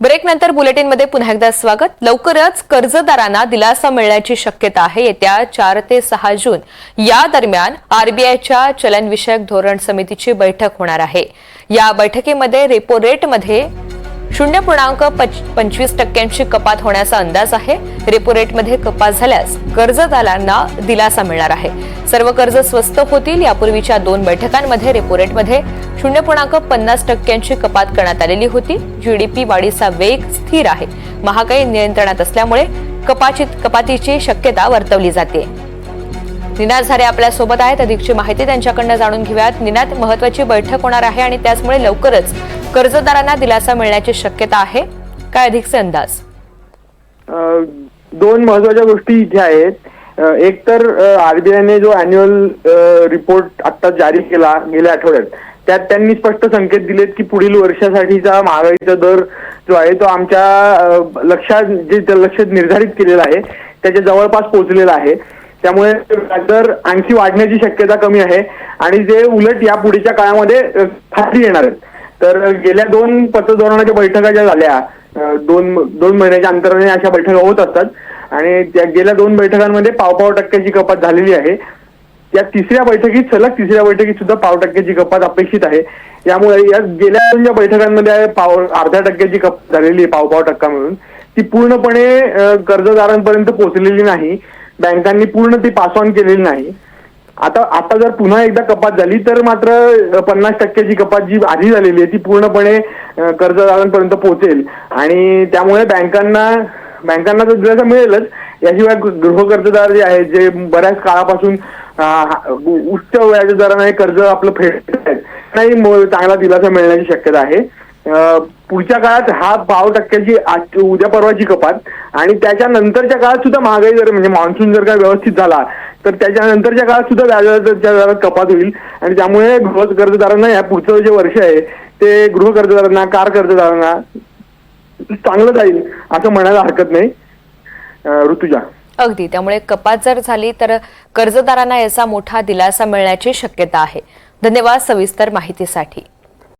ब्रेकनंतर बुलेटिनमध्ये पुन्हा एकदा स्वागत. लवकरच कर्जदारांना दिलासा मिळण्याची शक्यता आहे. येत्या चार ते सहा जून या दरम्यान आरबीआयच्या चलनविषयक धोरण समितीची बैठक होणार आहे. या बैठकीमध्ये रेपो रेटमध्ये शून्य पूर्णांक पच- पंचवीस टक्क्यांची कपात होण्याचा अंदाज आहे. रेपो रेटमध्ये कपात झाल्यास कर्जदारांना दिलासा मिळणार आहे. सर्व कर्ज स्वस्त होतील यापूर्वीच्या दोन बैठकांमध्ये रेपो रेटमध्ये शून्य पूर्णांक पन्नास टक्क्यांची कपात करण्यात आलेली होती. जीडीपी वाढीचा वेग स्थिर आहे. महागाई नियंत्रणात असल्यामुळे कपाची कपातीची शक्यता वर्तवली जाते. निनाद झारे आपल्यासोबत आहेत. अधिकची माहिती त्यांच्याकडनं जाणून घेऊयात. निनाद महत्वाची बैठक होणार आहे आणि त्याचमुळे लवकरच कर्जदारांना दिलासा मिळण्याची शक्यता आहे. काय अधिकचे अंदाज? दोन महत्त्वाच्या गोष्टी इथे आहेत. एक तर आरबीआयने जो अॅन्युअल रिपोर्ट आता जारी केला गेल्या आठवड्यात त्यात त्यांनी स्पष्ट संकेत दिलेत की पुढील वर्षासाठीचा महागाईचा दर जो आहे तो आमच्या लक्षात जे लक्ष निर्धारित केलेला आहे त्याच्या जवळपास पोहोचलेला आहे. त्यामुळे व्याजदर आणखी वाढण्याची शक्यता कमी आहे. आणि जे उलट या पुढच्या काळामध्ये खाली येणार आहेत. तर गेल्या दोन पतधोरणाच्या बैठका ज्या झाल्या दोन दोन महिन्याच्या अंतराने अशा बैठका होत असतात. आणि त्या गेल्या दोन बैठकांमध्ये पाव पाव टक्क्याची कपात झालेली आहे. या तिसऱ्या बैठकीत सलग तिसऱ्या बैठकीत सुद्धा पाव टक्क्याची कपात अपेक्षित आहे. यामुळे या गेल्या दोन ज्या बैठकांमध्ये पाव अर्ध्या टक्क्याची कपात झालेली आहे पाव पाव टक्का मिळून ती पूर्णपणे कर्जदारांपर्यंत पोहोचलेली नाही. बँकांनी पूर्ण ती पास ऑन केलेली नाही. आता आता जर पुन्हा एकदा कपात झाली तर मात्र पन्नास टक्क्याची कपात जी आधी झालेली आहे ती पूर्णपणे कर्जदारांपर्यंत पोहोचेल. आणि त्यामुळे बँकांना बँकांना तर दिलासा मिळेलच. याशिवाय गृह गृहकर्जदार जे आहेत जे बऱ्याच काळापासून उच्च व्याजदराने कर्ज आपलं फेडत आहेत नाही चांगला दिलासा मिळण्याची शक्यता आहे. पुढच्या काळात हा भाव टक्क्याची आज- उद्या परवाची कपात आणि त्याच्यानंतरच्या काळात सुद्धा महागाई जर म्हणजे मान्सून जर का व्यवस्थित झाला तर त्याच्यानंतरच्या काळात सुद्धा व्याजाच्या दरात कपात होईल. आणि त्यामुळे गृह कर्जदारांना या पुढचं जे वर्ष आहे ते गृह कर्जदारांना कार कर्जदारांना चांगलं जाईल असं म्हणायला हरकत नाही. ऋतुजा. अगदी. त्यामुळे कपात जर झाली तर कर्जदारांना याचा मोठा दिलासा मिळण्याची शक्यता आहे. धन्यवाद सविस्तर माहितीसाठी.